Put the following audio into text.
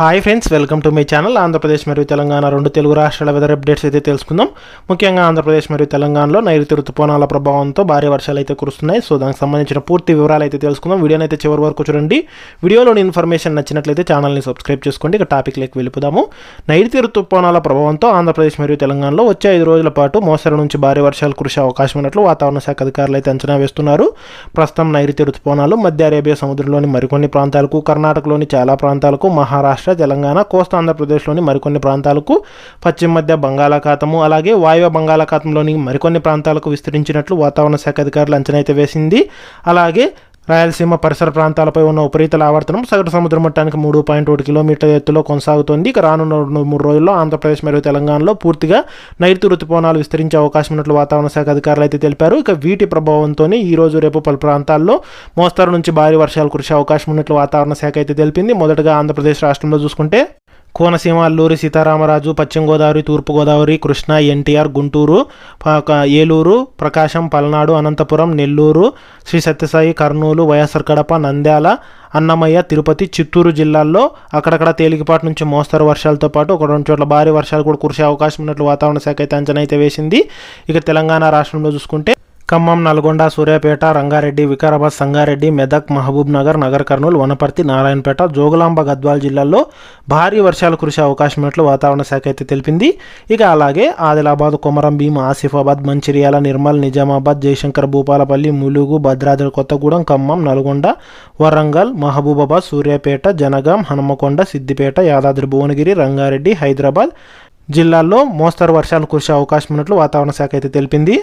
Hi friends welcome to my channel. Andhra Pradesh మరియు తెలంగాణ రెండు తెలుగు రాష్ట్రాల వెదర్ అప్డేట్స్ అయితే తెలుసుకుందాం. ముఖ్యంగా ఆంధ్రప్రదేశ్ మరియు తెలంగాణలో నైరుతి ఋతుపవనాల ప్రభావంతో భారీ వర్షాలు అయితే కురుస్తున్నాయి. సో దానికి సంబంధించిన పూర్తి వివరాలు అయితే తెలుసుకుందాం. వీడియోని అయితే చివరి వరకు చూడండి. వీడియోలోని ఇన్ఫర్మేషన్ నచ్చినట్లయితే ఛానల్ని సబ్స్క్రైబ్ చేసుకోండి. ఇక టాపిక్లోకి వెళ్ళిపోదాము. నైరుతి ఋతుపవనాల ప్రభావంతో ఆంధ్రప్రదేశ్ మరియు తెలంగాణలో వచ్చే ఐదు రోజుల పాటు మోస్తరు నుంచి భారీ వర్షాలు కురిసే అవకాశం ఉన్నట్లు వాతావరణ శాఖ అధికారులు అయితే అంచనా వేస్తున్నారు. ప్రస్తుతం నైరుతి ఋతుపవనాలు మధ్య అరేబియా సముద్రంలోని మరికొన్ని ప్రాంతాలకు కర్ణాటకలోని చాలా ప్రాంతాలకు మహారాష్ట్ర తెలంగాణ కోస్తా ఆంధ్రప్రదేశ్లోని మరికొన్ని ప్రాంతాలకు పశ్చిమ మధ్య బంగాళాఖాతము అలాగే వాయువ్య బంగాళాఖాతంలోని మరికొన్ని ప్రాంతాలకు విస్తరించినట్లు వాతావరణ శాఖ అధికారులు అంచనా అయితే వేసింది. అలాగే రాయలసీమ పరిసర ప్రాంతాలపై ఉన్న ఉపరితల ఆవర్తనం సగటు సముద్ర మట్టానికి మూడు పాయింట్ ఒకటి కిలోమీటర్ల ఎత్తులో కొనసాగుతోంది. ఇక రానున్న రెండు మూడు రోజుల్లో ఆంధ్రప్రదేశ్ మరియు తెలంగాణలో పూర్తిగా నైరుతి ఋతుపవనాలు విస్తరించే అవకాశం ఉన్నట్లు వాతావరణ శాఖ అధికారులు అయితే తెలిపారు. ఇక వీటి ప్రభావంతో ఈ రోజు రేపు పలు ప్రాంతాల్లో మోస్తరు నుంచి భారీ వర్షాలు కురిసే అవకాశం ఉన్నట్లు వాతావరణ శాఖ అయితే తెలిపింది. మొదటగా ఆంధ్రప్రదేశ్ రాష్ట్రంలో చూసుకుంటే కోనసీమ అల్లూరి సీతారామరాజు పశ్చిమ గోదావరి తూర్పు గోదావరి కృష్ణా ఎన్టీఆర్ గుంటూరు ఏలూరు ప్రకాశం పల్నాడు అనంతపురం నెల్లూరు శ్రీ సత్యసాయి కర్నూలు వైఎస్ఆర్ కడప నంద్యాల అన్నమయ్య తిరుపతి చిత్తూరు జిల్లాల్లో అక్కడక్కడ తేలికపాటి నుంచి మోస్తరు వర్షాలతో పాటు ఒక రెండు చోట్ల భారీ వర్షాలు కూడా కురిసే అవకాశం ఉన్నట్లు వాతావరణ శాఖ అయితే అంచనా అయితే వేసింది. ఇక తెలంగాణ రాష్ట్రంలో చూసుకుంటే ఖమ్మం నల్గొండ సూర్యాపేట రంగారెడ్డి వికారాబాద్ సంగారెడ్డి మెదక్ మహబూబ్ నగర్ నగర్ కర్నూలు వనపర్తి నారాయణపేట జోగులాంబ గద్వాల్ జిల్లాల్లో భారీ వర్షాలు కురిసే అవకాశం ఉన్నట్లు వాతావరణ శాఖ అయితే తెలిపింది. ఇక అలాగే ఆదిలాబాద్ కొమరం భీం ఆసిఫాబాద్ మంచిర్యాల నిర్మల్ నిజామాబాద్ జయశంకర్ భూపాలపల్లి ములుగు భద్రాద్రి కొత్తగూడెం ఖమ్మం నల్గొండ వరంగల్ మహబూబాబాద్ సూర్యాపేట జనగాం హనుమకొండ సిద్దిపేట యాదాద్రి భువనగిరి రంగారెడ్డి హైదరాబాద్ జిల్లాల్లో మోస్తరు వర్షాలు కురిసే అవకాశం ఉన్నట్లు వాతావరణ శాఖ అయితే తెలిపింది.